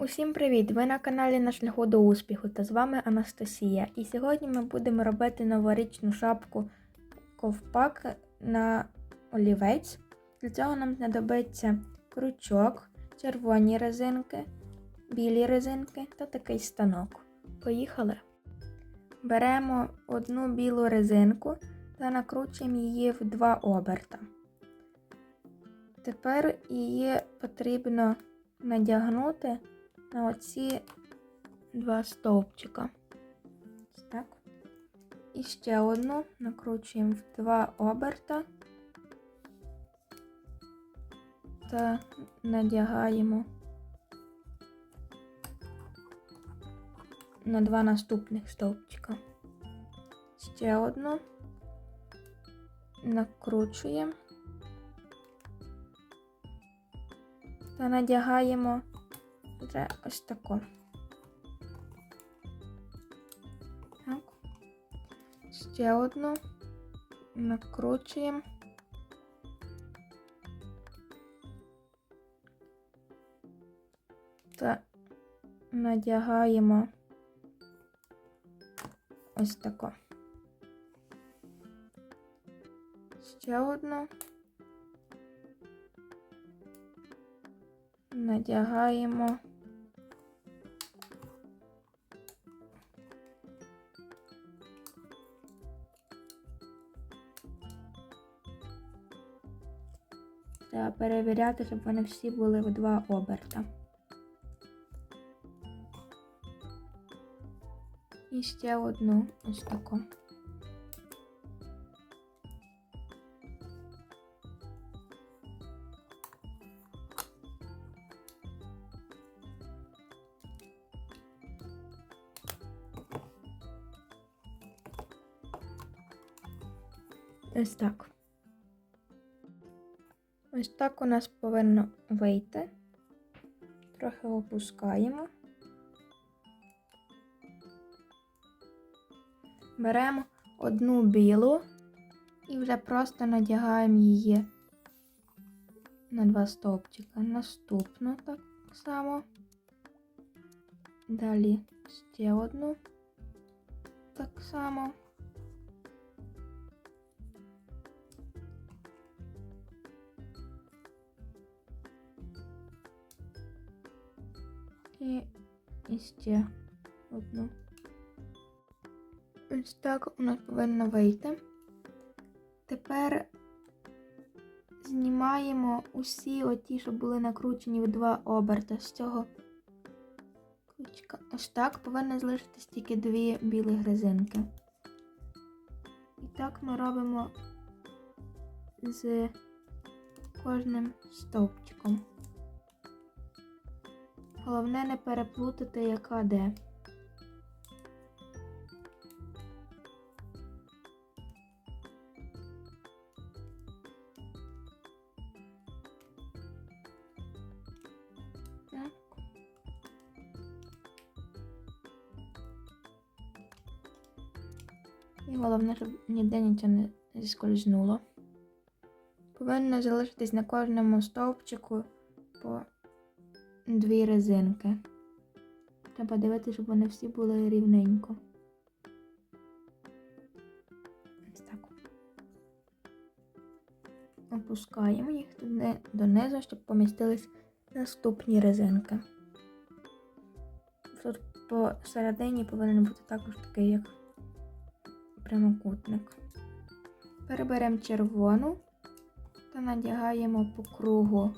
Усім привіт! Ви на каналі на шляху до успіху та з вами Анастасія. І сьогодні ми будемо робити новорічну шапку ковпак на олівець. Для цього нам знадобиться крючок, червоні резинки, білі резинки та такий станок. Поїхали! Беремо одну білу резинку та накручуємо її в два оберта. Тепер її потрібно надягнути на оці два стовпчика. Так. І ще одну накручуємо в два оберта та надягаємо на два наступних стовпчика. Ще одну накручуємо та надягаємо вже ось тако. Так. Ще одну накручуємо. Та надягаємо ось тако. Ще одну. Надягаємо. Треба перевіряти, щоб вони всі були в два оберта. І ще одну ось таку. Ось так. Ось так у нас повинно вийти. Трохи опускаємо. Беремо одну білу і вже просто надягаємо її на два стовпчика. Наступну так само. Далі ще одну так само. І, ще одну. Ось так у нас повинно вийти. Тепер знімаємо усі оті, що були накручені в два оберти з цього крючка. Ось так повинно залишитись тільки дві білі резинки. І так ми робимо з кожним стовпчиком. Головне не переплутати, яка де. І головне, щоб ніде нічого не зіскользнуло. Повинно залишитись на кожному стовпчику по дві резинки. Треба дивитися, щоб вони всі були рівненько. Ось так. Опускаємо їх туди донизу, щоб помістились наступні резинки. Тут посередині повинен бути також такий, як прямокутник. Переберемо червону та надягаємо по кругу.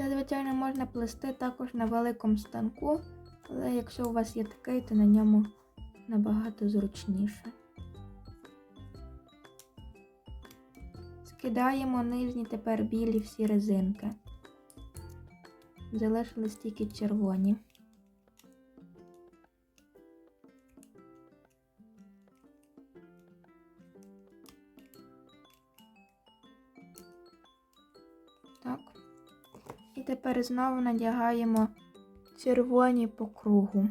Це, звичайно, можна плести також на великому станку, але якщо у вас є такий, то на ньому набагато зручніше. Скидаємо нижні тепер білі всі резинки. Залишились тільки червоні. Тепер знову надягаємо червоні по кругу.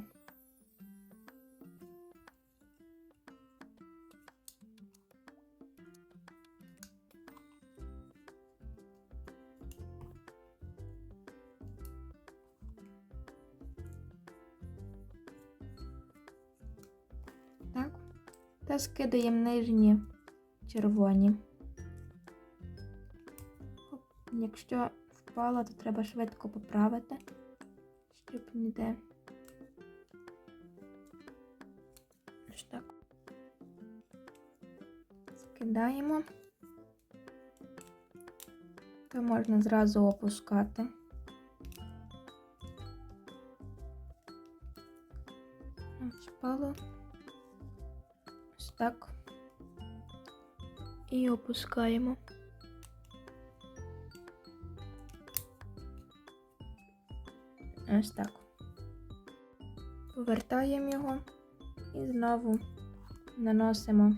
Та скидаємо нижні червоні. Якщо впало, то треба швидко поправити, щоб ніде. Ось так. Скидаємо. То можна зразу опускати. Впало. Ось так. І опускаємо. Ось так. Повертаємо його і знову наносимо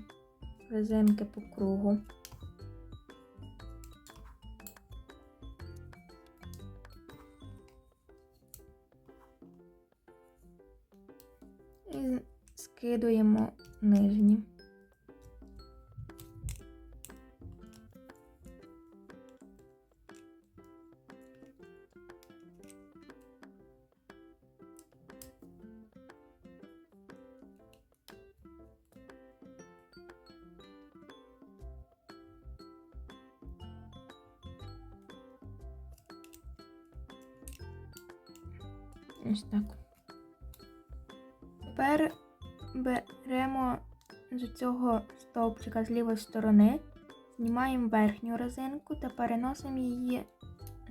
резинки по кругу. І скидуємо нижні. Ось так. Тепер беремо з цього стовпчика з лівої сторони, знімаємо верхню резинку та переносимо її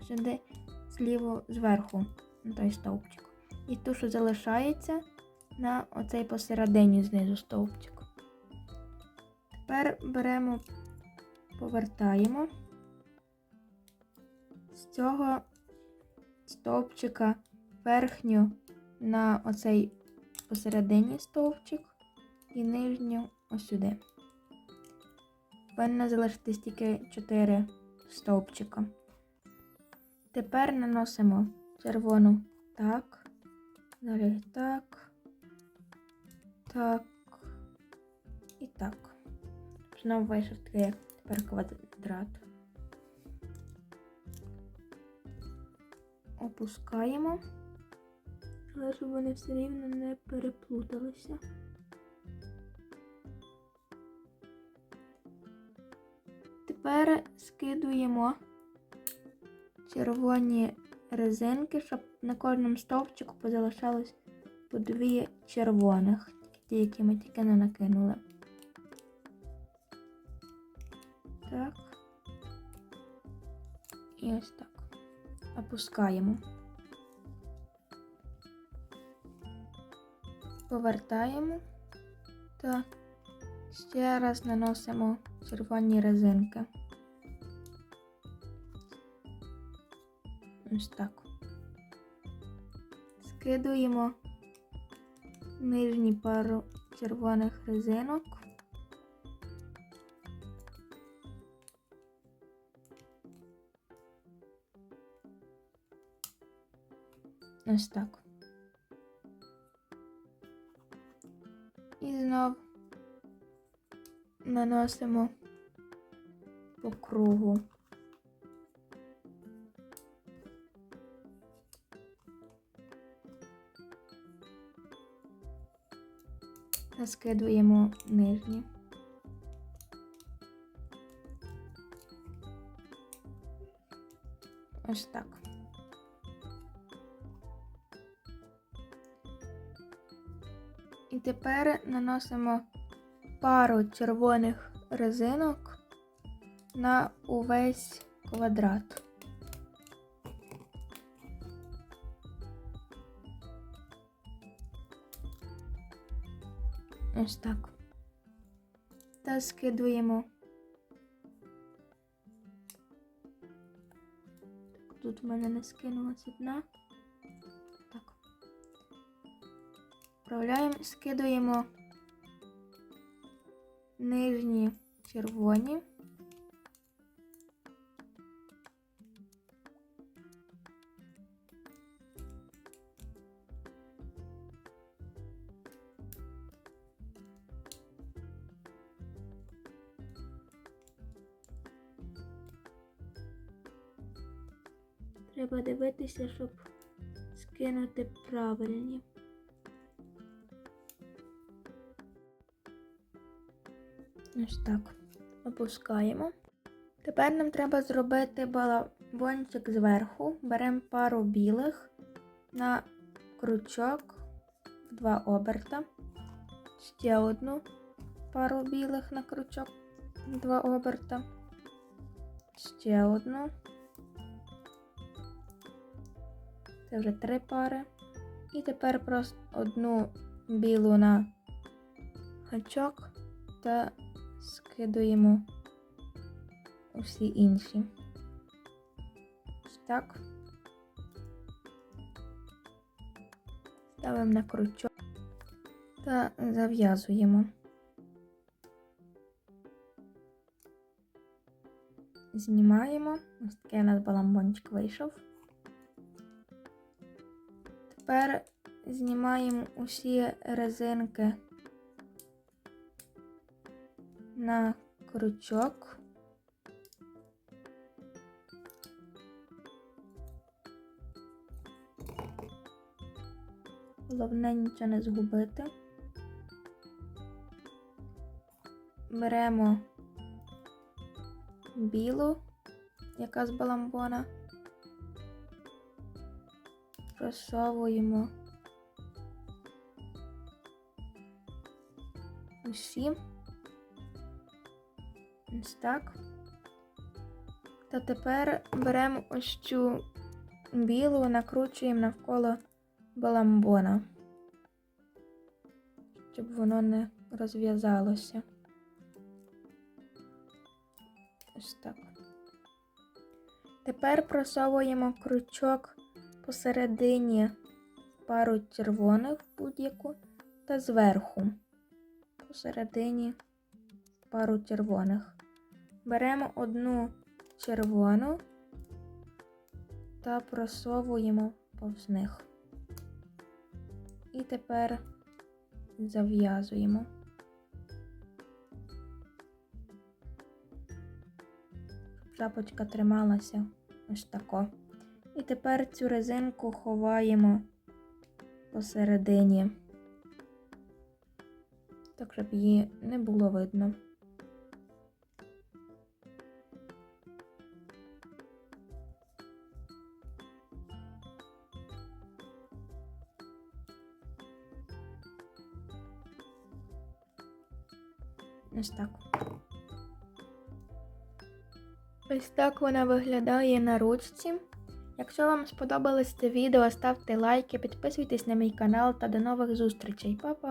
сюди зліво зверху на той стовпчик. І ту, що залишається на оцей посередині знизу стовпчик. Тепер беремо, повертаємо з цього стовпчика верхню на оцей посередині стовпчик і нижню ось сюди. Повинно залишитись тільки 4 стовпчика. Тепер наносимо червону так, далі так, так і так. Знову вийшов такий тепер квадрат. Опускаємо але щоб вони все рівно не переплуталися. Тепер скидуємо червоні резинки, щоб на кожному стовпчику позалишалось по дві червоних, ті, які ми тільки не накинули. Так. І ось так. Опускаємо. Повертаємо та ще раз наносимо червоні резинки. Ось так. Скидуємо нижні пару червоних резинок. Ось так. І знов наносимо по кругу. Та нижні. Ось так. І тепер наносимо пару червоних резинок на увесь квадрат. Ось так. Та скидуємо. Тут в мене не скинулася одна. Вправляємо, скидуємо нижні червоні. Треба дивитися, щоб скинути правильні. Ось так. Опускаємо. Тепер нам треба зробити балабончик зверху. Беремо пару білих на крючок в два оберта. Ще одну пару білих на крючок в два оберта. Ще одну. Це вже три пари. І тепер просто одну білу на гачок та скидуємо усі інші. Так. Ставимо на крючок та зав'язуємо. Знімаємо. Ось такий у нас баламбончик вийшов. Тепер знімаємо усі резинки на крючок. Головне нічого не згубити. Беремо білу, яка з баламбона, просовуємо усі. Ось так. Та тепер беремо ось цю білу, накручуємо навколо баламбона, щоб воно не розв'язалося. Ось так. Тепер просовуємо крючок посередині пару червоних будь-яку та зверху посередині пару червоних. Беремо одну червону та просовуємо повз них. І тепер зав'язуємо. Шапочка трималася ось тако. І тепер цю резинку ховаємо посередині, так щоб її не було видно. Ось так. Ось так вона виглядає на ручці. Якщо вам сподобалось це відео, ставте лайки, підписуйтесь на мій канал та до нових зустрічей. Па-па!